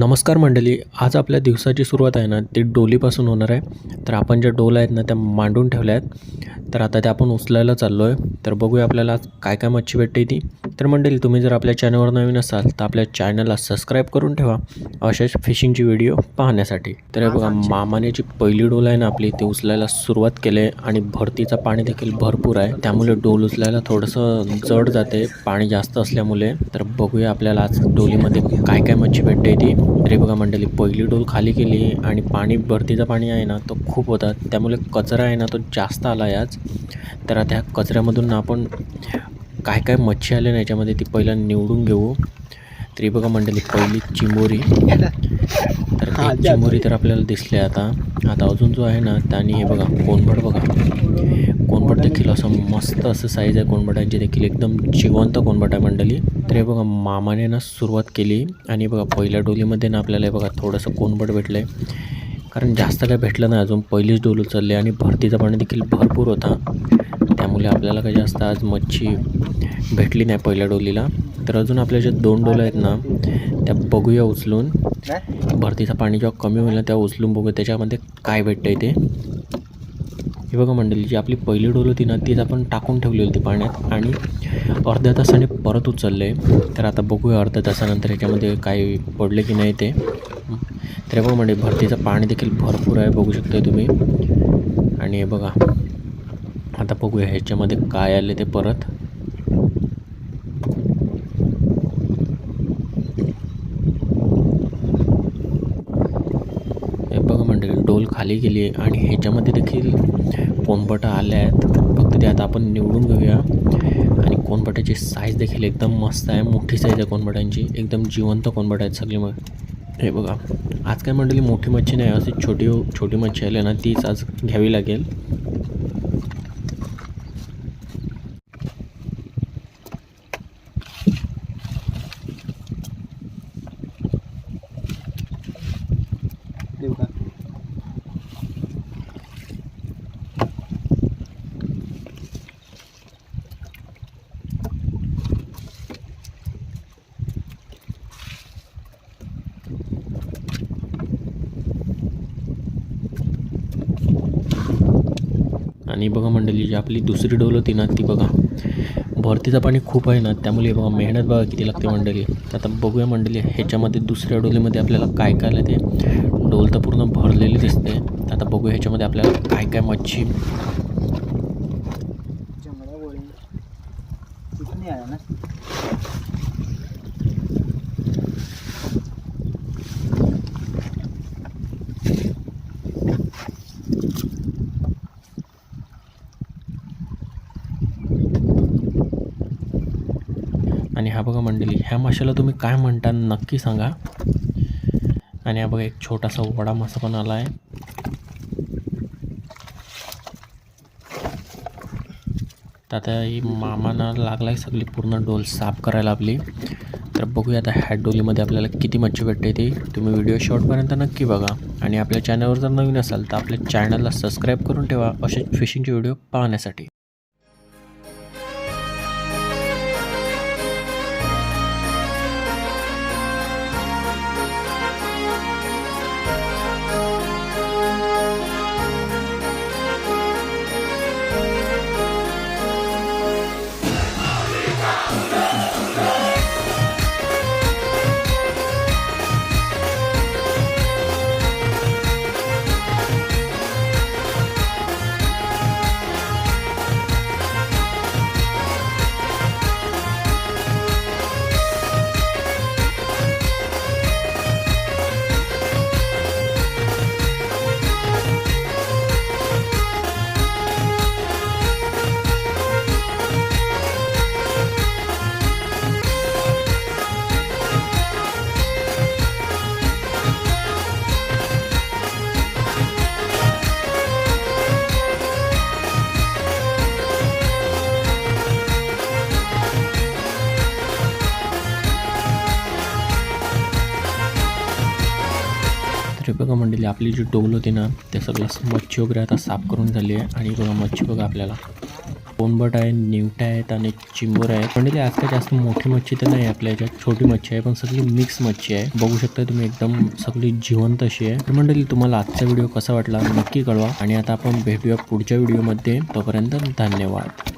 नमस्कार मंडळी आज आपल्या दिवसाची सुरुवात आहे ना ती डोलीपासून होणार आहे. तर आपण ज्या डोल आहेत ना त्या मांडून ठेवल्या आहेत. तर आता त्या आपण उचलायला चाललो आहे तर बघूया आपल्याला आज काय काय मच्छी भेटते ती. तर मंडळी तुम्ही जर आपल्या चॅनलवर नवीन असाल तर आपल्या चॅनलला सबस्क्राईब करून ठेवा. अशाच फिशिंगची व्हिडिओ पाहण्यासाठी. तर हे बघा मामाने जी पहिली डोल आहे ना आपली ती उचलायला सुरुवात केली आहे आणि भरतीचं पाणी देखील भरपूर आहे. त्यामुळे डोल उचलायला थोडंसं जड जाते पाणी जास्त असल्यामुळे. तर बघूया आपल्याला आज डोलीमध्ये काय काय मच्छी भेटते ती. तरी बघा मंडळी पहिली डोल खाली केली आणि पाणी भरतीचं पाणी आहे ना तो खूप होता. त्यामुळे कचरा आहे ना तो जास्त आला आहे आज. तर आता ह्या कचऱ्यामधून आपण काय काय मच्छी आले ना याच्यामध्ये ती पहिला निवडून घेऊ. तरी बघा मंडळी पहिली चिंबोरी तर चिंबोरी तर आपल्याला दिसली आता. आता अजून जो आहे ना त्याने हे बघा कोनबड बघा. कोनबट देखील असं मस्त असं साईज आहे कोनबटांची देखील. एकदम जिवंत कोनबट आहे मंडळी. तर हे बघा मामाने ना सुरुवात केली. आणि बघा पहिल्या डोलीमध्ये ना आपल्याला हे बघा थोडंसं कोनबट भेटलं आहे कारण जास्त काय भेटलं नाही अजून. पहिलीच डोल उचलली आणि भरतीचं पाणी देखील भरपूर होता. त्यामुळे आपल्याला काही जास्त आज मच्छी भेटली नाही पहिल्या डोलीला. तर अजून आपल्या ज्या दोन डोलं आहेत ना त्या बघूया उचलून. भरतीचं पाणी जेव्हा कमी होईल ना तेव्हा उचलून बघूया त्याच्यामध्ये काय भेटतं ते. हे बघा मंडळी जी आपली पहिली डोल होती ना तीच आपण टाकून ठेवली होती पाण्यात. आणि अर्ध्या तासाने परत उचलले तर आता बघूया अर्ध्या तासानंतर ह्याच्यामध्ये काय पडले की नाही ते. तर हे बघा म्हणजे भरतीचं पाणी देखील भरपूर आहे बघू शकता तुम्ही. आणि हे बघा आता बघूया ह्याच्यामध्ये काय आले ते परत. हे बघा मंडळी डोल खाली गेली आहे आणि ह्याच्यामध्ये देखील कोनबटा आल्या आहेत. फक्त ते आता आपण निवडून घेऊया. आणि कोनबटाची साईज देखील एकदम मस्त आहे. मोठी साईज आहे कोनबटांची एकदम जिवंत कोनबट आहेत सगळी मग. हे बघा. आज काय मंडळी मोठी मच्छी नाही अशी छोटी छोटी मच्छी आली ना तीच आज घ्यावी लागेल देऊ का आणि बघा मंडळी जी आपली दुसरी डोल होती ना ती बघा. भरतीचं पाणी खूप आहे ना त्यामुळे बघा मेहनत बघा किती लागते मंडळी. तर आता बघूया मंडळी ह्याच्यामध्ये दुसऱ्या डोलीमध्ये आपल्याला काय काय लागते? डोल तर पूर्ण भरलेली दिसते. तर आता बघूया ह्याच्यामध्ये आपल्याला काय काय मच्छी. आणि हा बघा मंडळी ह्या माशाला तुम्ही काय म्हणता नक्की सांगा. आणि हा बघा एक छोटासा वडा मासा पण आला आहे तर आता ही मामाना लागला आहे सगळी पूर्ण डोल साफ करायला आपली. तर बघूया आता ह्या डोलीमध्ये आपल्याला किती मच्छी भेटते ती. तुम्ही व्हिडिओ शॉर्टपर्यंत नक्की बघा. आणि आपल्या चॅनलवर जर नवीन असाल तर आपल्या चॅनलला सबस्क्राईब करून ठेवा. असे फिशिंगचे व्हिडिओ पाहण्यासाठी. हे बघा मंडळी आपली जी डोल होती ना ते सगळं मच्छी वगैरे आता साफ करून झाली आहे. आणि बघा मच्छी बघा आपल्याला. कोंबट आहे निवटा आहेत आणि चिंबोर आहेत. मंडळी आज काय जास्त मोठी मच्छी तर नाही आपल्या याच्यात. छोटी मच्छी आहे पण सगळी मिक्स मच्छी आहे. बघू शकता तुम्ही एकदम सगळी जिवंत अशी आहे. तर मंडळी तुम्हाला आजचा व्हिडिओ कसा वाटला नक्की कळवा. आणि आता आपण भेटूया पुढच्या व्हिडिओमध्ये तोपर्यंत धन्यवाद.